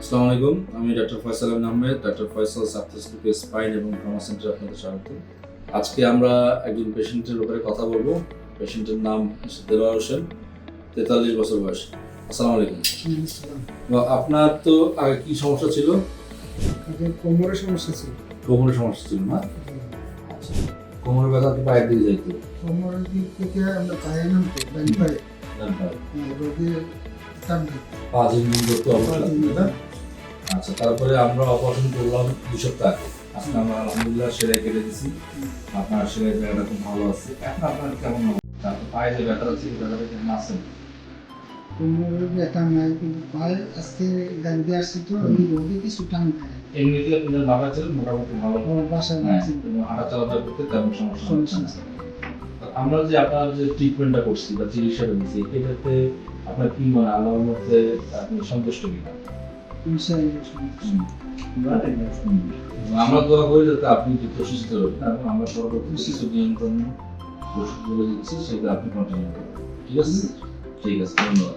আসসালামু আলাইকুম আমি doctor Faisal Ahmed doctor Faisal subspecific spine এবং ট্রমা সেন্টার আপনাদের স্বাগত। আজকে আমরা একজন পেশেন্টের ব্যাপারে কথা বলব। পেশেন্টের নাম দেলোয়ার হোসেন তেতাল্লিশ বছর বয়স। আসসালামু আলাইকুম। আপনার তো আগে কি সমস্যা ছিল? কোমরের সমস্যা ছিল। কোমরের সমস্যা ছিল না? আচ্ছা। কোমরের ব্যথা তো পায়ের দিকে যাইতো। কোমরের দিক থেকে আমরা পায়ে নামতে ডান পায়ে। রোগী টান দিত। পাঁচ দিন করতে অবস্থা আচ্ছা তারপরে আমরা অপারেশন করলাম দুই সপ্তাহ আগে। আজকে আমরা আলহামদুলিল্লাহ সেলাই কেটে দিছি। আপনার সেলাই জায়গাটা খুব ভালো আছে। এখন আপনার কেমন তারপর পায়ে যে ব্যথাটা ছিল ব্যথাটা কেমন আছে? কোমরের ব্যথা নাই কিন্তু পায়ে আজকে গাড়ি দিয়ে তো ওই রোগী কিছু টান খায় এমনিতে আপনার বাবা ছিলেন মোটামুটি ভালো আমার হ্যাঁ, আছে হাঁটা চলাফেরা করতে তেমন সমস্যা আমরা যে আপনার যে ট্রিটমেন্টটা করছি বা চিকিৎসাটা দিচ্ছি এটাতে আপনার কি মনে আল্লাহর মধ্যে আপনি সন্তুষ্ট কিনা? আমরা দোয়া করি যাতে আপনি দ্রুত সুস্থ হবেন এবং আমরা পরবর্তী শিশু নিয়ন্ত্রণ ওষুধগুলো দিচ্ছি সেটা আপনি কন্টিনিউ করবেন ঠিক আছে? ঠিক আছে ধন্যবাদ।